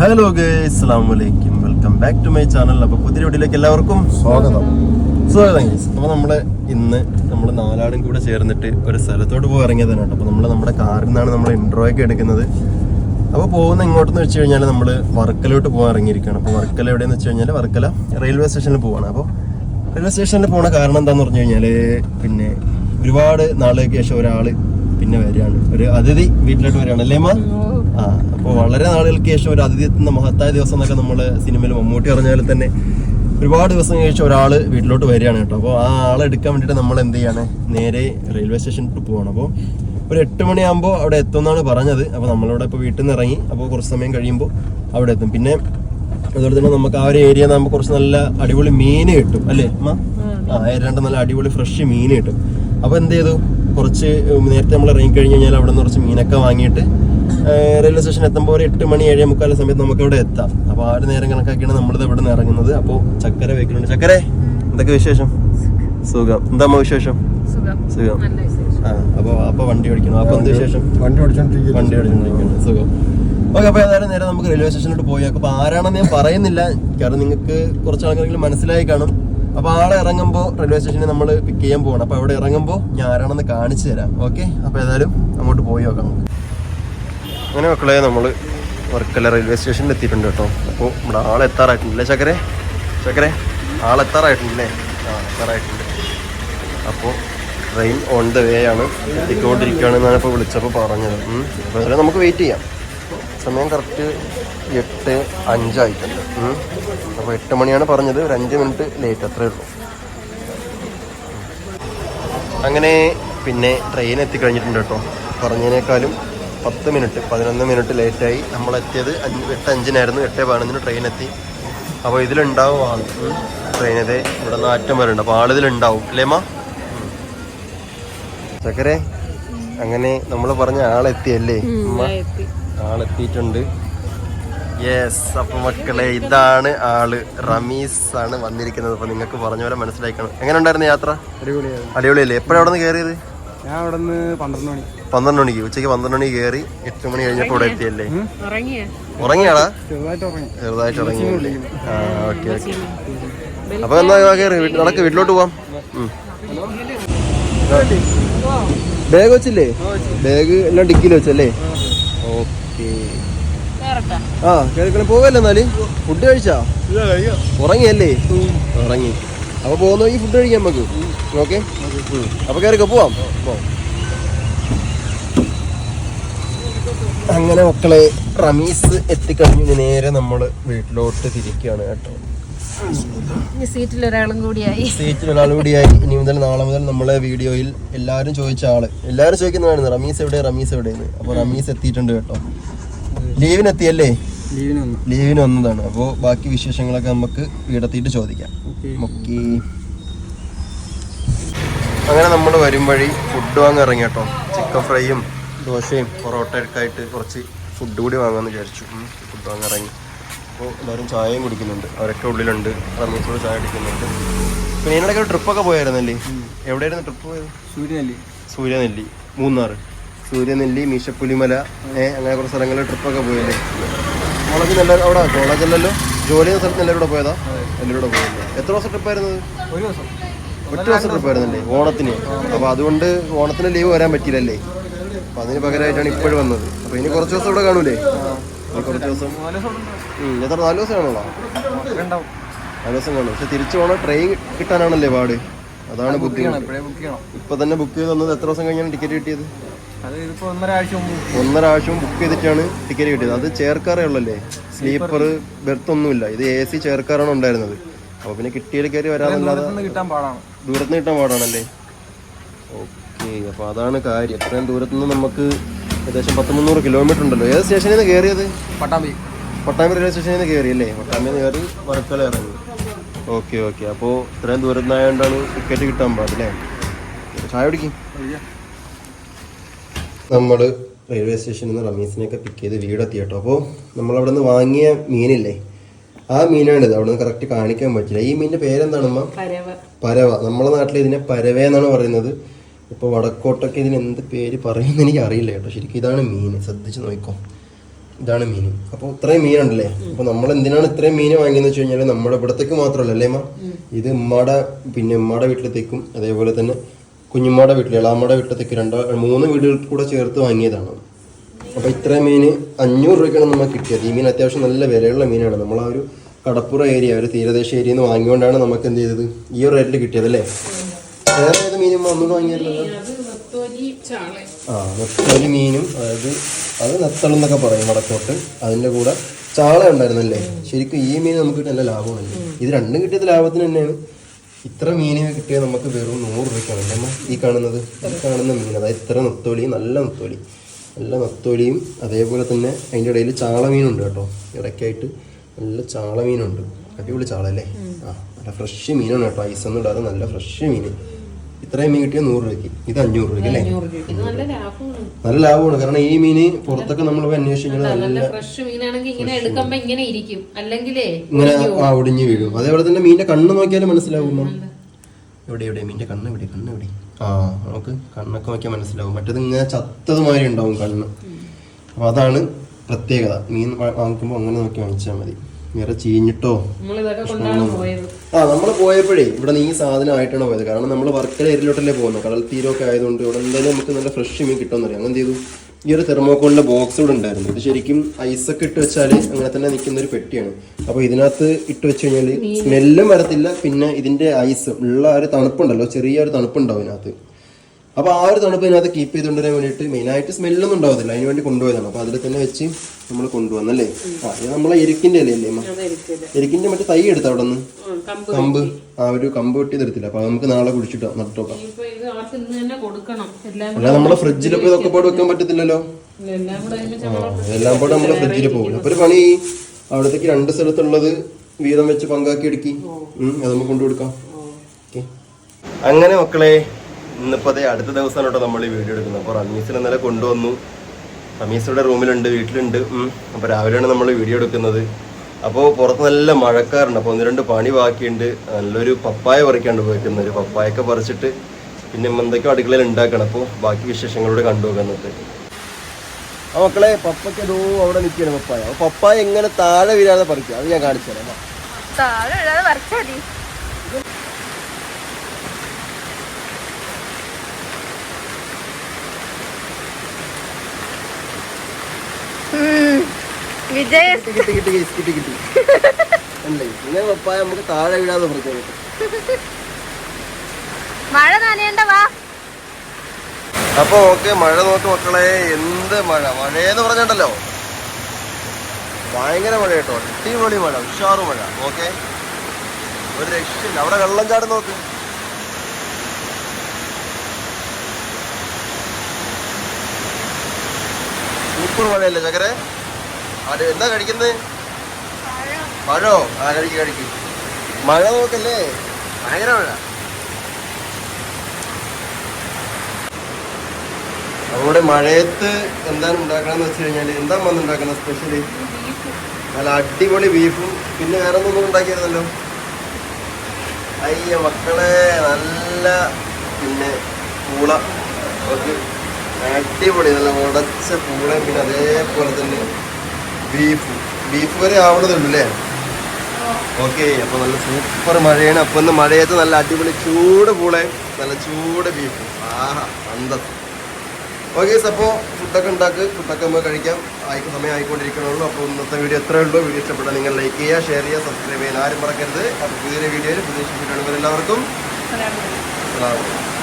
Hello അസ്സാമലൈക്കും welcome back to my channel അപ്പോൾ പുതിയ വീട്ടിലേക്ക് എല്ലാവർക്കും സ്വാഗതം. സ്വാഗതം ഗൈസ് അപ്പോൾ നമ്മൾ ഇന്ന് നമ്മൾ നാലാടും കൂടെ ചേർന്നിട്ട് ഒരു സ്ഥലത്തോട്ട് പോയി ഇറങ്ങിയതാണ് കേട്ടോ. അപ്പോൾ നമ്മൾ നമ്മുടെ കാറിൽ നിന്നാണ് നമ്മൾ ഇൻട്രോ ഒക്കെ എടുക്കുന്നത്. അപ്പോൾ പോകുന്ന എങ്ങോട്ടെന്ന് വെച്ച് കഴിഞ്ഞാൽ നമ്മൾ വർക്കലോട്ട് പോകാൻ ഇറങ്ങിയിരിക്കുകയാണ്. അപ്പോൾ വർക്കല എവിടെയെന്ന് വെച്ച് കഴിഞ്ഞാൽ വർക്കല റെയിൽവേ സ്റ്റേഷനിൽ പോവാണ്. അപ്പോൾ റെയിൽവേ സ്റ്റേഷനിൽ പോകുന്ന കാരണം എന്താന്ന് പറഞ്ഞു കഴിഞ്ഞാൽ പിന്നെ ഒരുപാട് നാളുകൾക്ക് ശേഷം ഒരാൾ പിന്നെ വരികയാണ്. ഒരു അതിഥി വീട്ടിലോട്ട് വരികയാണ്. അല്ലേ മാ? ആ അപ്പോൾ വളരെ നാളുകൾക്ക് ശേഷം ഒരു അതിഥി എത്തുന്ന മഹത്തായ ദിവസം എന്നൊക്കെ നമ്മൾ സിനിമയിൽ മമ്മൂട്ടി പറഞ്ഞാൽ തന്നെ ഒരുപാട് ദിവസം കഴിച്ച ഒരാൾ വീട്ടിലോട്ട് വരികയാണ് കേട്ടോ. അപ്പോൾ ആ ആളെ എടുക്കാൻ വേണ്ടിയിട്ട് നമ്മൾ എന്ത് ചെയ്യാണ്? നേരെ റെയിൽവേ സ്റ്റേഷനിൽ പോവാണ്. അപ്പോൾ ഒരു എട്ട് മണിയാകുമ്പോൾ അവിടെ എത്തുമെന്നാണ് പറഞ്ഞത്. അപ്പോൾ നമ്മളിവിടെ ഇപ്പോൾ വീട്ടിൽ നിന്ന് ഇറങ്ങി അപ്പോൾ കുറച്ച് സമയം കഴിയുമ്പോൾ അവിടെ എത്തും. പിന്നെ അതുപോലെ തന്നെ നമുക്ക് ആ ഒരു ഏരിയ നമുക്ക് കുറച്ച് നല്ല അടിപൊളി മീൻ കിട്ടും അല്ലേ അമ്മ ആ രണ്ട് നല്ല അടിപൊളി ഫ്രഷ് മീൻ കിട്ടും. അപ്പോൾ എന്ത് ചെയ്തു? കുറച്ച് നേരത്തെ നമ്മൾ ഇറങ്ങി കഴിഞ്ഞ് കഴിഞ്ഞാൽ അവിടെ നിന്ന് കുറച്ച് മീനൊക്കെ വാങ്ങിയിട്ട് റെയിൽവേ സ്റ്റേഷൻ എത്തുമ്പോൾ ഒരു എട്ട് മണി ഏഴേ മുക്കാല സമയത്ത് നമുക്ക് ഇവിടെ എത്താം. അപ്പോൾ ആ ഒരു നേരം കണക്കാക്കിയാണ് നമ്മളിത് ഇവിടെ നിന്ന് ഇറങ്ങുന്നത്. അപ്പോൾ ചക്കര വെക്കുന്നുണ്ട്. ചക്കര എന്തൊക്കെ വിശേഷം? സുഖം. എന്താ വിശേഷം? സുഖം. സുഖം. നല്ല വിശേഷം. ആ അപ്പോൾ അപ്പോൾ വണ്ടി ഓടിക്കണം അപ്പോൾ എന്ത് വിശേഷം? വണ്ടി ഓടിച്ചോണ്ടിരിക്കുന്നു. വണ്ടി ഓടിച്ചോണ്ടിരിക്കുന്നത് സുഖം. ഓക്കെ അപ്പോൾ ഏതായാലും നേരെ നമുക്ക് റെയിൽവേ സ്റ്റേഷനിലോട്ട് പോയി. അപ്പോൾ ആരാണെന്ന് ഞാൻ പറയുന്നില്ല. കാരണം നിങ്ങൾക്ക് കുറച്ച് ആൾക്കാരെങ്കിലും മനസ്സിലായി കാണും. അപ്പോൾ ആളെ ഇറങ്ങുമ്പോൾ റെയിൽവേ സ്റ്റേഷനിൽ നമ്മൾ പിക്ക് ചെയ്യാൻ പോകണം അപ്പോൾ അവിടെ ഇറങ്ങുമ്പോൾ ഞാൻ ആരാണെന്ന് കാണിച്ചു തരാം. ഓക്കെ? അപ്പോൾ ഏതായാലും അങ്ങോട്ട് പോയി നോക്കാം നമുക്ക്. അങ്ങനെ മക്കളെ നമ്മൾ വർക്കല റെയിൽവേ സ്റ്റേഷനിൽ എത്തിയിട്ടുണ്ട് കേട്ടോ. അപ്പോൾ നമ്മുടെ ആളെ എത്താറായിട്ടുണ്ടല്ലേ ചക്കരെ ചക്കരെ ആളെത്താറായിട്ടുണ്ടല്ലേ ആ എത്താറായിട്ടുണ്ട്. അപ്പോൾ ട്രെയിൻ ഓൺ ദ വേ ആണ് എത്തിക്കൊണ്ടിരിക്കുകയാണെന്നാണ് ഇപ്പോൾ വിളിച്ചപ്പോൾ പറഞ്ഞത്. അപ്പോൾ അതിൽ നമുക്ക് വെയിറ്റ് ചെയ്യാം. സമയം കറക്റ്റ് എട്ട് അഞ്ചായിട്ടുണ്ട്. അപ്പോൾ എട്ട് മണിയാണ് പറഞ്ഞത്. ഒരു അഞ്ച് മിനിറ്റ് ലേറ്റ് അത്രേ ഉള്ളൂ. അങ്ങനെ പിന്നെ ട്രെയിൻ എത്തിക്കഴിഞ്ഞിട്ടുണ്ട് കേട്ടോ. പറഞ്ഞതിനേക്കാളും പത്ത് മിനിറ്റ് പതിനൊന്ന് മിനിറ്റ് ലേറ്റായി നമ്മളെത്തിയത് അഞ്ച് എട്ട് അഞ്ചിനായിരുന്നു. എട്ട് പതിനൊന്നിന് ട്രെയിൻ എത്തി. അപ്പോൾ ഇതിലുണ്ടാവും ആൾ ട്രെയിൻ ഇതേ ഇവിടെ നിന്ന് ആറ്റം വരെ ഉണ്ട് അപ്പോൾ ആളിതിലുണ്ടാവും അല്ലേ മാ ചക്കരെ അങ്ങനെ നമ്മൾ പറഞ്ഞ ആളെത്തിയല്ലേ? ആളെത്തിയിട്ടുണ്ട്. യെസ് അപ്പൊ മക്കളെ ഇതാണ് ആൾ. റമീസ് ആണ് വന്നിരിക്കുന്നത്. അപ്പൊ നിങ്ങൾക്ക് പറഞ്ഞ പോലെ മനസ്സിലാക്കണം എങ്ങനെ ഉണ്ടായിരുന്നു യാത്ര? അടിപൊളിയല്ലേ? എപ്പോഴാണ് അവിടെ നിന്ന് കയറിയത്? ഞാൻ അവിടെ നിന്ന് പന്ത്രണ്ട് മണി പന്ത്രണ്ട് മണിക്ക്. ഉച്ചയ്ക്ക് പന്ത്രണ്ട് മണി കേറി എട്ട് മണി കഴിഞ്ഞപ്പോൾ ഇവിടെ എത്തിയല്ലേ? ഉറങ്ങിയാടാ? ചെറുതായിട്ട് ഉറങ്ങി. ചെറുതായിട്ട് ഉറങ്ങി. ആ ഓക്കെ ഓക്കെ. അപ്പൊ എന്നാ കയറി? വീട്ടിൽ- നടക്ക് വീട്ടിലോട്ട് പോവാം. ബാഗ് വെച്ചില്ലേ? ബാഗ് എല്ലാം ഡിക്കിയിൽ വെച്ചല്ലേ? ഓക്കെ. ആ കേൾക്കണം പോവല്ലേ എന്നാൽ? ഫുഡ് കഴിച്ചാ? ഉറങ്ങിയല്ലേ? ഉറങ്ങി. അപ്പൊ പോകുന്ന ഈ ഫുഡ് കഴിക്കാം നമുക്ക്. ഓക്കെ അപ്പൊ കയറിക്കോ പോവാം. പോവാം അങ്ങനെ മക്കളെ റമീസ് എത്തിക്കഴിഞ്ഞു. നേരെ നമ്മൾ വീട്ടിലോട്ട് തിരിക്കുകയാണ് കേട്ടോ. സീറ്റിൽ ഒരാളും കൂടിയായി സീറ്റിൽ കൂടിയായി ഇനി മുതൽ നാളെ മുതൽ നമ്മളെ വീഡിയോയിൽ എല്ലാവരും ചോദിച്ച ആൾ. എല്ലാവരും ചോദിക്കുന്നതാണ് റമീസ് എവിടെ റമീസ് എവിടെയെന്ന്. അപ്പോൾ റമീസ് എത്തിയിട്ടുണ്ട് കേട്ടോ. ലീവിനെത്തിയല്ലേ ലീവിന് വന്നു. ലീവിന് വന്നതാണ്. അപ്പോൾ ബാക്കി വിശേഷങ്ങളൊക്കെ നമുക്ക് വീടെത്തിയിട്ട് ചോദിക്കാം. ഓക്കെ അങ്ങനെ നമ്മൾ വരും വഴി ഫുഡ് വാങ്ങാൻ ഇറങ്ങി കേട്ടോ. ചിക്കൻ ഫ്രൈയും ദോശയും പൊറോട്ടയൊക്കെ ആയിട്ട് കുറച്ച് ഫുഡ് കൂടി വാങ്ങാമെന്ന് വിചാരിച്ചു. ഫുഡ് വാങ്ങാൻ ഇറങ്ങി. അപ്പോൾ എല്ലാവരും ചായയും കുടിക്കുന്നുണ്ട്. അവരൊക്കെ ഉള്ളിലുണ്ട്. റമീസോട് ചായ കുടിക്കുന്നുണ്ട്. പിന്നെ നിങ്ങളൊക്കെ ഒരു ട്രിപ്പൊക്കെ പോയായിരുന്നല്ലേ? എവിടെയായിരുന്നു ട്രിപ്പ് പോയത്? സൂര്യനെല്ലി. സൂര്യനെല്ലി. മൂന്നാർ സൂര്യനെല്ലി മീശപ്പുലിമല അങ്ങനെ കുറച്ച് സ്ഥലങ്ങളിൽ ട്രിപ്പൊക്കെ പോയല്ലേ? കോളേജ് നല്ല അവിടെ കോളേജല്ലല്ലോ ജോലി ചെയ്യുന്ന സ്ഥലത്ത് എല്ലാവരും കൂടെ പോയതാ? എല്ലാവരും കൂടെ പോയല്ലേ എത്ര ദിവസം ട്രിപ്പായിരുന്നത് ഒരു ദിവസം. ഒറ്റ ദിവസം ട്രിപ്പായിരുന്നല്ലേ ഓണത്തിന്. അപ്പോൾ അതുകൊണ്ട് ഓണത്തിന് ലീവ് വരാൻ പറ്റിയില്ലല്ലേ? അപ്പോൾ അതിന് പകരമായിട്ടാണ് ഇപ്പോഴും വന്നത്. അപ്പോൾ ഇനി കുറച്ച് ദിവസം ഇവിടെ കാണൂലേ? ഇനി കുറച്ച് ദിവസം. ഉം, എത്ര നാല് ദിവസം കാണുള്ളൂ ഉണ്ടാവും. നാല് ദിവസം കാണും. പക്ഷെ തിരിച്ചു പോകണം ട്രെയിൻ കിട്ടാനാണല്ലേ പാട്? അതാണ് ബുദ്ധിമുട്ട്. ബുക്ക് ചെയ്യണം. ഇപ്പൊ തന്നെ ബുക്ക് ചെയ്ത് തന്നത് എത്ര ദിവസം കഴിഞ്ഞാണ് ടിക്കറ്റ് കിട്ടിയത്? ഒന്നര ആഴ്ച ബുക്ക് ചെയ്തിട്ടാണ് ടിക്കറ്റ് കിട്ടിയത്. അത് ചേർക്കാറേ ഉള്ളല്ലേ? സ്ലീപ്പർ ബെർത്ത് ഒന്നുമില്ല. ഇത് എ സി ചേർക്കാറാണ് ഉണ്ടായിരുന്നത്. അപ്പോൾ പിന്നെ കിട്ടിയത് കയറി പാടാണ്. ദൂരത്ത് കിട്ടാൻ പാടാണല്ലേ? ഓക്കെ അപ്പോൾ അതാണ് കാര്യം. എത്രയും ദൂരത്തു നിന്ന് നമുക്ക് ഏകദേശം പത്ത് മുന്നൂറ് കിലോമീറ്റർ ഉണ്ടല്ലോ. ഏത് സ്റ്റേഷനിൽ നിന്ന് കയറിയത്? പട്ടാമ്പി. പട്ടാമ്പി റെയിൽവേ സ്റ്റേഷനിൽ നിന്ന് കയറി അല്ലേ പട്ടാമ്പിയിൽ നിന്ന് കയറി വർക്കല ഇറങ്ങി. ഓക്കെ ഓക്കെ അപ്പോൾ ഇത്രയും ദൂരത്തു നിന്നായതുകൊണ്ടാണ് ടിക്കറ്റ് കിട്ടാൻ പാടില്ലേ? ചായ കുടിക്കും. നമ്മൾ റെയിൽവേ സ്റ്റേഷനിൽ നിന്ന് റമീസിനെയൊക്കെ പിക്ക് ചെയ്ത് വീടെത്തി കേട്ടോ അപ്പോൾ നമ്മളവിടെ നിന്ന് വാങ്ങിയ മീനില്ലേ? ആ മീനാണിത്. അവിടെ നിന്ന് കറക്റ്റ് കാണിക്കാൻ പറ്റില്ല. ഈ മീനിന്റെ പേരെന്താണമ്മ പരവ. നമ്മളെ നാട്ടിൽ ഇതിനെ പരവ എന്നാണ് പറയുന്നത്. ഇപ്പോൾ വടക്കോട്ടൊക്കെ ഇതിന് എന്ത് പേര് പറയുമെന്ന് എനിക്ക് അറിയില്ല കേട്ടോ. ശരിക്കും ഇതാണ് മീൻ. ശ്രദ്ധിച്ച് നോക്കോ. ഇതാണ് മീൻ. അപ്പോൾ ഇത്രയും മീനുണ്ടല്ലേ? അപ്പോൾ നമ്മൾ എന്തിനാണ് ഇത്രയും മീൻ വാങ്ങിയെന്ന് വെച്ച് കഴിഞ്ഞാൽ നമ്മുടെ ഇവിടത്തേക്ക് മാത്രമല്ല അല്ലേ അമ്മ ഇത് ഉമ്മയുടെ പിന്നെ ഉമ്മയുടെ വീട്ടിലത്തേക്കും. അതേപോലെ തന്നെ കുഞ്ഞുമ്മയുടെ വീട്ടിൽ ഇളാമ്മയുടെ വീട്ടിലത്തേക്ക് രണ്ടോ മൂന്ന് വീടുകൾ കൂടെ ചേർത്ത് വാങ്ങിയതാണ്. അപ്പോൾ ഇത്രയും മീൻ അഞ്ഞൂറ് രൂപയ്ക്കാണ് നമ്മൾ കിട്ടിയത്. ഈ മീൻ അത്യാവശ്യം നല്ല വിലയുള്ള മീനാണ്. നമ്മൾ ആ ഒരു കടപ്പുറ ഏരിയ ഒരു തീരദേശ ഏരിയയിൽ നിന്ന് വാങ്ങിക്കൊണ്ടാണ് നമുക്ക് എന്ത് ചെയ്തത്? ഈ ഒരു റേറ്റിൽ കിട്ടിയത് അല്ലേ? വേറെ ഏത് മീനും ഒന്നും വാങ്ങിയല്ലോ ആ നത്തോലി മീനും അതായത് അത് നെത്തളം എന്നൊക്കെ പറയും വടക്കോട്ട്. അതിന്റെ കൂടെ ചാള ഉണ്ടായിരുന്നല്ലേ? ശരിക്കും ഈ മീൻ നമുക്ക് നല്ല ലാഭമാണല്ലേ ഇത് രണ്ടും കിട്ടിയത് ലാഭത്തിന് തന്നെയാണ്. ഇത്ര മീൻ കിട്ടിയാൽ നമുക്ക് വെറും നൂറ് രൂപയ്ക്കാണ്. അല്ലേ ഈ കാണുന്നത്? ഈ കാണുന്ന മീൻ അതായത് ഇത്ര നത്തോലി നല്ല നത്തോലി. നല്ല നത്തോലിയും അതേപോലെ തന്നെ അതിന്റെ ഇടയിൽ ചാള മീനുണ്ട് കേട്ടോ. ഇടയ്ക്കായിട്ട് നല്ല ചാള മീനുണ്ട്. അടിപൊളി ചാള അല്ലേ? ആ നല്ല ഫ്രഷ് മീനാണ് കേട്ടോ. ഐസൊന്നും ഇടാതെ നല്ല ഫ്രഷ് മീൻ. ഇത്രയും മീൻ കിട്ടിയ നൂറ് രൂപയ്ക്ക്. ഇത് അഞ്ഞൂറ് രൂപയ്ക്ക് അല്ലേ? നല്ല ലാഭമാണ്. കാരണം ഈ മീന് പുറത്തൊക്കെ നമ്മൾ അന്വേഷിക്കുന്നത് നല്ല ഫ്രഷ് മീനാണെങ്കിൽ ഇങ്ങനെ എടുക്കുമ്പോ ഇങ്ങനെ ഇരിക്കും. അല്ലെങ്കിലേ ഇങ്ങനെ ഒടിഞ്ഞു വീഴും. അതേപോലെ തന്നെ മീനിന്റെ കണ്ണ് നോക്കിയാലും മനസ്സിലാവും എവിടെ എവിടെ? മീനിന്റെ കണ്ണ് എവിടെ കണ്ണ് എവിടെ? ആ നമുക്ക് കണ്ണൊക്കെ നോക്കിയാൽ മനസ്സിലാവും. മറ്റേത് ഇങ്ങനെ ചത്തതുമാതിരി ഉണ്ടാവും കണ്ണ്. അപ്പൊ അതാണ് പ്രത്യേകത. മീൻ വാങ്ങിക്കുമ്പോൾ അങ്ങനെ നോക്കി വാങ്ങിച്ചാൽ മതി. വേറെ ചീഞ്ഞിട്ടോ? ആ നമ്മൾ പോയപ്പോഴേ ഇവിടെ നിന്ന് ഈ സാധനം ആയിട്ടാണ് പോയത്? കാരണം നമ്മൾ വർക്കല ഏരിയയിലോട്ടല്ലേ പോകുന്നത്. കടൽ തീരമൊക്കെ ആയതുകൊണ്ട് ഇവിടെ എന്തായാലും നമുക്ക് നല്ല ഫ്രഷ് മീൻ കിട്ടുമെന്നറിയാം. അങ്ങനെ ചെയ്തു? ഈ ഒരു തെർമോക്കോളിന്റെ ബോക്സ് ഇവിടെ ഉണ്ടായിരുന്നു. ഇത് ശരിക്കും ഐസൊക്കെ ഇട്ട് വെച്ചാൽ അങ്ങനെ തന്നെ നിൽക്കുന്ന ഒരു പെട്ടിയാണ്. അപ്പോൾ ഇതിനകത്ത് ഇട്ട് വെച്ച് കഴിഞ്ഞാൽ സ്മെല്ലും വരത്തില്ല. പിന്നെ ഇതിന്റെ ഐസ് ഉള്ള ഒരു തണുപ്പുണ്ടല്ലോ. ചെറിയ ഒരു തണുപ്പുണ്ടാവും ഇതിനകത്ത്. അപ്പോൾ ആ ഒരു തണുപ്പ് ഇതിനകത്ത് കീപ്പ് ചെയ്തുകൊണ്ടുവരാൻ വേണ്ടിയിട്ട് മെയിനായിട്ട് സ്മെല്ലൊന്നും ഉണ്ടാവത്തില്ല. അതിന് വേണ്ടി കൊണ്ടുപോയതാണ്. അപ്പോൾ അതിൽ തന്നെ വെച്ച് നമ്മൾ കൊണ്ടുവന്നല്ലേ? ആ ഇത് നമ്മളെ എരിക്കിന്റെ അല്ലേ അല്ലേ എരിക്കിന്റെ എരിക്കിന്റെ. മറ്റേ തൈ എടുത്ത അവിടെ നിന്ന്? കമ്പ് ആ ഒരു കമ്പ് വെട്ടി തരത്തില്ല അപ്പൊ നമുക്ക് നാളെ കുടിച്ചിട്ടോ നട്ടോക്കാം അല്ല നമ്മളെ ഫ്രിഡ്ജിലിപ്പോ ഇതൊക്കെ പാട് വെക്കാൻ പറ്റത്തില്ലല്ലോ? എല്ലാം ആ, നമ്മൾ ഫ്രിഡ്ജിൽ പോകും. അപ്പൊ ഒരു പണി അവിടത്തേക്ക് രണ്ട് സ്ഥലത്തുള്ളത് വീതം വെച്ച് പങ്കാക്കി എടുക്കി. അത് നമുക്ക് കൊണ്ടുകൊടുക്കാം. ഓക്കേ. അങ്ങനെ മക്കളെ ഇന്നിപ്പോ അടുത്ത ദിവസമാണ് കേട്ടോ നമ്മൾ ഈ വീഡിയോ എടുക്കുന്നത്. അപ്പോൾ റമീസിനെ ഇന്നലെ കൊണ്ടുവന്നു. റമീസിയുടെ റൂമിലുണ്ട് വീട്ടിലുണ്ട്. അപ്പോൾ അപ്പൊ രാവിലെയാണ് നമ്മൾ വീഡിയോ എടുക്കുന്നത്. അപ്പോൾ പുറത്ത് നല്ല മഴക്കാറുണ്ട്. അപ്പോൾ ഒന്ന് രണ്ട് പണി ബാക്കിയുണ്ട്. നല്ലൊരു പപ്പായ പറിക്കാണ്ട് പോയിട്ടുണ്ട്. ഒരു പപ്പായൊക്കെ പറിച്ചിട്ട് പിന്നെ എന്തൊക്കെയോ അടുക്കളയിൽ ഉണ്ടാക്കണം. അപ്പോൾ ബാക്കി വിശേഷങ്ങളോട് കണ്ടുപോകുന്നത് ആ മക്കളെ പപ്പയ്ക്ക് ഏതോ അവിടെ നിൽക്കുകയാണ് പപ്പായ. പപ്പായ എങ്ങനെ താഴെ വീഴാതെ പറിക്കുക അത് ഞാൻ കാണിച്ചു തരാം. താഴെ ഇടാതെ വരച്ചാ മതി വിജയ. കിട്ടി കിട്ടി കിട്ടി guys, കിട്ടി കിട്ടി. അല്ലേ ഇങ്ങനെ പപ്പായ നമുക്ക് താഴെ വീഴാതെ പറിക്കാൻ പറ്റും മഴ നനയണ്ട വാ. അപ്പൊ ഓക്കെ മഴ നോക്ക് മക്കളെ എന്ത് മഴ? മഴയെന്ന് പറഞ്ഞിട്ടല്ലോ. ഭയങ്കര മഴ കേട്ടോ. അടിപൊളി മഴ ഉഷാറു മഴ. ഓക്കെ? ഒരു രക്ഷയില്ല. അവിടെ വെള്ളം ചാടും നോക്ക്. സൂപ്പർ മഴയല്ലേ ചക്കരെ അത് എന്താ കഴിക്കുന്നത്? മഴോ ആ കഴിക്ക് കഴിക്ക്. മഴ നോക്കല്ലേ? ഭയങ്കര മഴ. അവിടെ മഴയത്ത് എന്താണ് ഉണ്ടാക്കണമെന്ന് വെച്ച് കഴിഞ്ഞാൽ എന്താ വന്ന് ഉണ്ടാക്കുന്നത് സ്പെഷ്യലി നല്ല അടിപൊളി ബീഫും പിന്നെ വേറെ ഒന്നും ഉണ്ടാക്കിയിരുന്നല്ലോ? അയ്യ മക്കളെ നല്ല പിന്നെ പൂള. ഓക്കെ അടിപൊളി നല്ല ഉടച്ച പൂളയും പിന്നെ അതേപോലെ തന്നെ ബീഫും ബീഫ് വരെ ആവണതുണ്ടല്ലേ? ഓക്കെ അപ്പൊ നല്ല സൂപ്പർ മഴയാണ്. അപ്പൊ ഇന്ന് മഴയത്ത് നല്ല അടിപൊളി ചൂട് പൂളെ നല്ല ചൂട് ബീഫ്. ആഹാ അന്തസ് ഓക്കെ അപ്പോൾ ഫുഡൊക്കെ ഉണ്ടാക്ക് ഫുഡൊക്കെ നമുക്ക് കഴിക്കാം. ആയിക്കോ സമയം ആയിക്കൊണ്ടിരിക്കണുള്ളൂ. അപ്പോൾ ഇന്നത്തെ വീഡിയോ എത്രയേ ഉള്ളൂ. വീഡിയോ ഇഷ്ടപ്പെട്ടാൽ നിങ്ങൾ ലൈക്ക് ചെയ്യുക ഷെയർ ചെയ്യുക സബ്സ്ക്രൈബ് ചെയ്യാൻ ആരും മറക്കരുത്. അപ്പോൾ പുതിയൊരു വീഡിയോയിൽ പുതിയ വീഡിയോ എല്ലാവർക്കും. അസ്സലാമു അലൈക്കും.